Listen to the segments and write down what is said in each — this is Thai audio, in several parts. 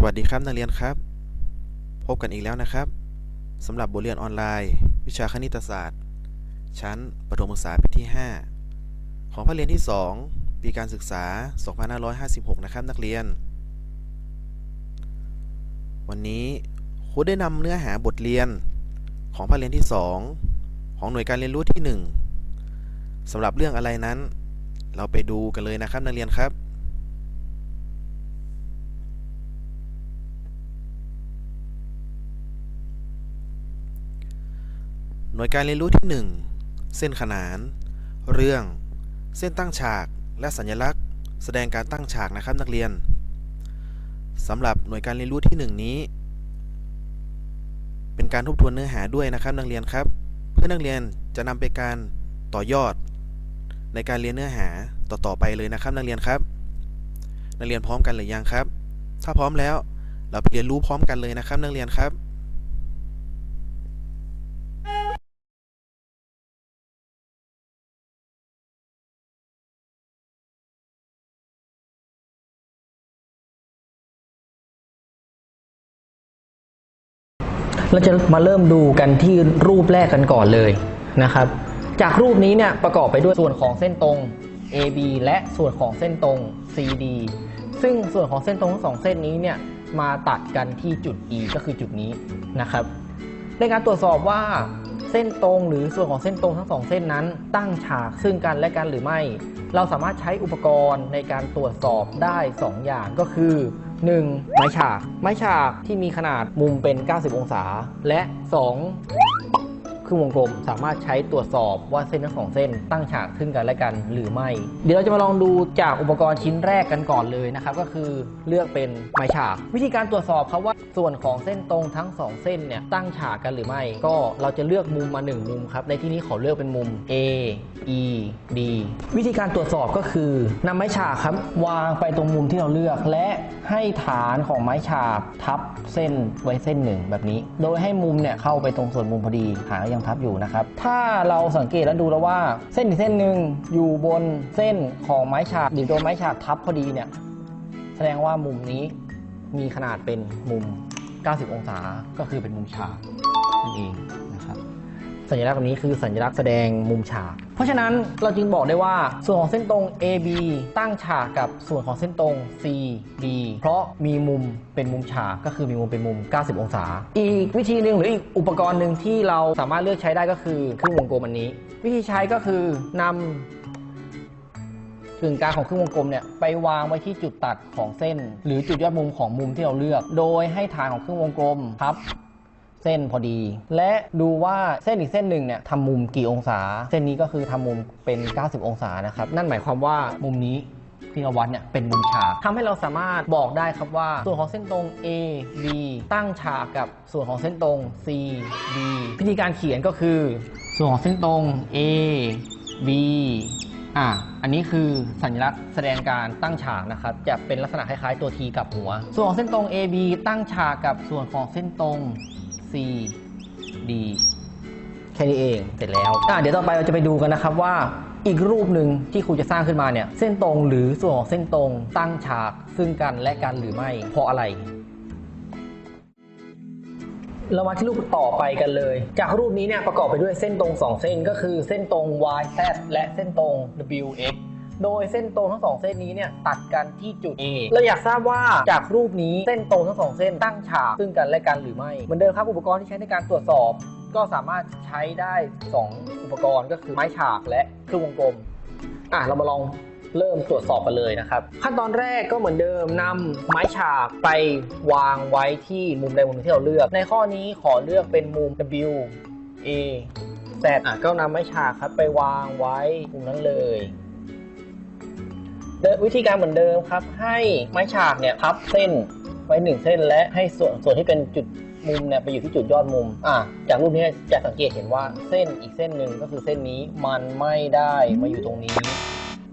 สวัสดีครับนักเรียนครับ พบกันอีกแล้วนะครับสำหรับบทเรียนออนไลน์ วิชาคณิตศาสตร์ ชั้นประถมศึกษาปีที่ 5 ของภาคเรียนที่ 2 ปีการศึกษา 2556 นะครับนักเรียน วันนี้ครูได้นำเนื้อหาบทเรียนของภาคเรียนที่ 2 ของหน่วยการเรียนรู้ที่ 1สำหรับเรื่องอะไรนั้น เราไปดูกันเลยนะครับนักเรียนครับ หน่วยการเรียนรู้ที่ 1 เส้นขนาน เรื่อง เส้นตั้งฉาก และสัญลักษณ์ แสดงการตั้งฉากนะครับนักเรียนสำหรับหน่วยการเรียนรู้ที่ 1 นี้ เป็นการทบทวนเนื้อหาด้วยนะครับนักเรียนครับ เพื่อนักเรียนจะนำไปการต่อยอด ในการเรียนเนื้อหาต่อๆไปเลยนะครับนักเรียนครับ นักเรียนพร้อมกันหรือยังครับ ถ้าพร้อมแล้วเราไปเรียนรู้พร้อมกันเลยนะครับนักเรียนครับ เราจะมาเริ่มดูกันที่รูปแรกกันก่อนเลยนะครับ จากรูปนี้เนี่ยประกอบไปด้วยส่วนของเส้นตรง AB และส่วนของเส้นตรง CD ซึ่งส่วนของเส้นตรงทั้งสองเส้นนี้เนี่ยมาตัดกันที่จุด E ก็คือจุดนี้นะครับ ในการตรวจสอบว่าเส้นตรงหรือส่วนของเส้นตรงทั้งสองเส้นนั้น ตั้งฉากซึ่งกันและกันหรือไม่ เราสามารถใช้อุปกรณ์ในการตรวจสอบได้ 2 อย่างก็คือ 1. ไม้ฉาก ไม้ฉากที่มีขนาดมุมเป็น 90 องศา และ 2 ครึ่งวงกลม สามารถใช้ตรวจสอบว่าเส้นทั้งสองเส้นตั้งฉากซึ่งกันและกันหรือไม่ เดี๋ยวเราจะมาลองดูจากอุปกรณ์ชิ้นแรกกันก่อนเลยนะครับก็คือเลือกเป็นไม้ฉาก วิธีการตรวจสอบครับว่าส่วนของเส้นตรงทั้งสองเส้นเนี่ยตั้งฉากกันหรือไม่ ก็เราจะเลือกมุมมาหนึ่งมุมครับในที่นี้ขอเลือกเป็นมุม A E D วิธีการตรวจสอบก็คือนำไม้ฉากครับวางไปตรงมุมที่เราเลือกและให้ฐานของไม้ฉากทับเส้นไว้เส้นหนึ่งแบบนี้ โดยให้มุมเนี่ยเข้าไปตรงส่วนมุมพอดีหางยังทับอยู่นะครับ ถ้าเราสังเกตแล้วดูแล้วว่า เส้นอีกเส้นหนึ่งอยู่บนเส้นของไม้ฉากหรือโดนไม้ฉากทับพอดีเนี่ยแสดงว่ามุมนี้มีขนาดเป็นมุม 90 องศาก็คือเป็นมุมฉากนั่นเอง สัญลักษณ์แบบนี้คือสัญลักษณ์แสดงมุมฉาก เพราะฉะนั้นเราจึงบอกได้ว่าส่วนของเส้นตรง AB ตั้งฉากกับส่วนของเส้นตรง CD เพราะมีมุมเป็นมุมฉากก็คือมีมุมเป็นมุม 90 องศา อีกวิธีหนึ่งหรืออีกอุปกรณ์หนึ่งที่เราสามารถเลือกใช้ได้ก็คือเครึ่องวงกลมอันนี้ วิธีใช้ก็คือนำกึ่งกลางของเครึ่องวงกลมเนี่ยไปวางไว้ที่จุดตัดของเส้น หรือจุดยอดมุมของมุมที่เราเลือก โดยให้ฐานของเครึ่องวงกลมพับ เส้นพอดี และดูว่าเส้นอีกเส้นหนึ่งเนี่ยทำมุมกี่องศา เส้นนี้ก็คือทำมุมเป็น 90 องศานะครับ นั่นหมายความว่ามุมนี้ที่เราวัดเนี่ยเป็นมุมฉากทำให้เราสามารถบอกได้ครับว่า ส่วนของเส้นตรง A B ตั้งฉากกับส่วนของเส้นตรง C D วิธีการเขียนก็คือ ส่วนของเส้นตรง A B อะอันนี้คือสัญลักษณ์แสดงการตั้งฉากนะครับ จะเป็นลักษณะคล้ายๆตัวทีกับหัว ส่วนของเส้นตรง AB ตั้งฉากกับส่วนของเส้นตรง C D แค่นี้เองเสร็จแล้วอะเดี๋ยวต่อไปเราจะไปดูกันนะครับว่าอีกรูปหนึ่งที่ครูจะสร้างขึ้นมาเนี่ยเส้นตรงหรือส่วนของเส้นตรงตั้งฉากซึ่งกันและกันหรือไม่เพราะอะไร เรามาที่รูปต่อไปกันเลย จากรูปนี้เนี่ยประกอบไปด้วยเส้นตรง 2 เส้นก็คือเส้นตรง y z และเส้นตรง w x โดยเส้นตรงทั้งสองเส้นนี้เนี่ยตัดกันที่จุด A เราอยากทราบว่าจากรูปนี้เส้นตรงทั้งสองเส้นตั้งฉากซึ่งกันและกันหรือไม่เหมือนเดิมครับอุปกรณ์ที่ใช้ในการตรวจสอบ ก็สามารถใช้ได้ 2 อุปกรณ์ก็คือไม้ฉากและเครื่องวงกลมอะเรามาลองเริ่มตรวจสอบกันเลยนะครับ ขั้นตอนแรกก็เหมือนเดิมนำไม้ฉากไปวางไว้ที่มุมใดมุมหนึ่งที่เราเลือก ในข้อนี้ขอเลือกเป็นมุม W A Z อะก็นำไม้ฉากครับไปวางไว้มุมนั้นเลยเดิม วิธีการเหมือนเดิมครับ ให้ไม้ฉากเนี่ยพับเส้นไว้หนึ่งเส้นและให้ส่วนส่วนที่เป็นจุดมุมเนี่ยไปอยู่ที่จุดยอดมุม อะจากรูปนี้จะสังเกตเห็นว่าเส้นอีกเส้นหนึ่งก็คือเส้นนี้มันไม่ได้มาอยู่ตรงนี้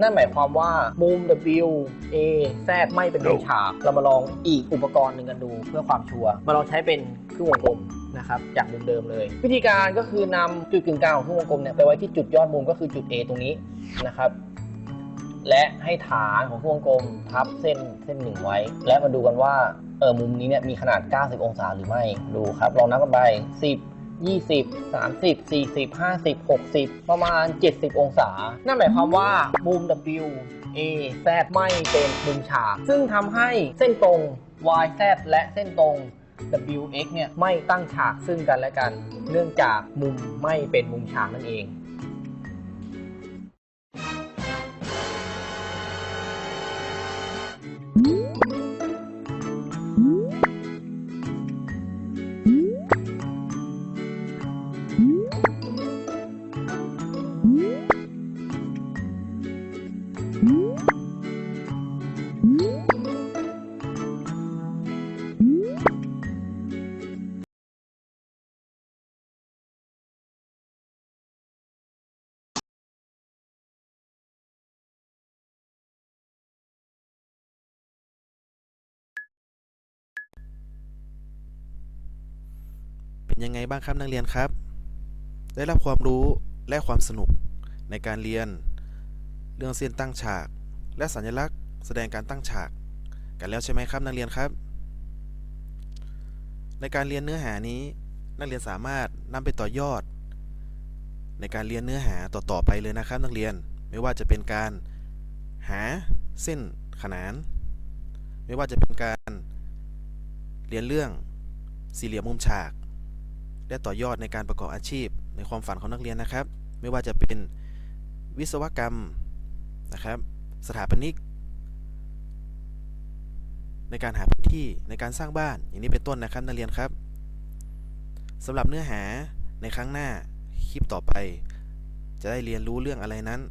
นั่นหมายความว่ามุม W A Z ไม่เป็นมุมฉาก เรามาลองอีกอุปกรณ์หนึ่งกันดูเพื่อความชัวร์ มาลองใช้เป็นเครื่องวงกลมนะครับ จากมุมเดิมเลย วิธีการก็คือนำจุดกึ่งกลางของเครื่องวงกลมเนี่ยไปไว้ที่จุดยอดมุมก็คือจุด A ตรงนี้นะครับ และให้ฐานของห่วงกลมทับเส้นเส้นหนึ่งไว้ และมาดูกันว่าเออมุมนี้เนี่ยมีขนาด 90 องศาหรือไม่ดูครับ ลองนับกันไป 10 20 30 40 50 60 ประมาณ 70 องศา นั่นหมายความว่ามุม W A Z ไม่เป็นมุมฉาก ซึ่งทำให้เส้นตรง Y Z และเส้นตรง W X เนี่ยไม่ตั้งฉากซึ่งกันและกัน เนื่องจากมุมไม่เป็นมุมฉากนั่นเอง เป็นยังไงบ้างครับนักเรียนครับ ได้รับความรู้และความสนุกในการเรียน เรื่องเส้นตั้งฉาก และสัญลักษณ์ แสดงการตั้งฉาก กันแล้วใช่ไหมครับนักเรียนครับ ในการเรียนเนื้อหานี้ นักเรียนสามารถนำไปต่อยอด ในการเรียนเนื้อหาต่อๆไปเลยนะครับ นักเรียนไม่ว่าจะเป็นการหาเส้นขนาน ไม่ว่าจะเป็นการเรียนเรื่องสี่เหลี่ยมมุมฉาก และต่อยอดในการประกอบอาชีพ ในความฝันของนักเรียนนะครับ ไม่ว่าจะเป็นวิศวกรรมนะครับ สถาปนิก ในการหาพื้นที่ในการสร้างบ้านอย่างนี้เป็นต้นนะครับนักเรียนครับสำหรับเนื้อหาในครั้งหน้าคลิปต่อไป จะได้เรียนรู้เรื่องอะไรนั้น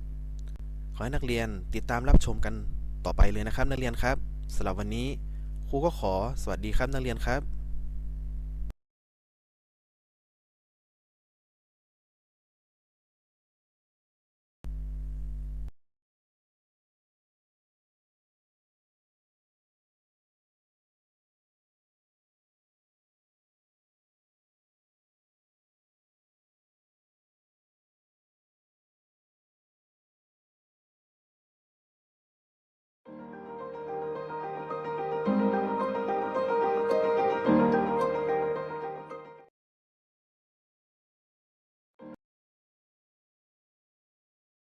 ขอให้นักเรียนติดตามรับชมกันต่อไปเลยนะครับ นักเรียนครับสำหรับวันนี้ครูก็ขอสวัสดีครับนักเรียนครับ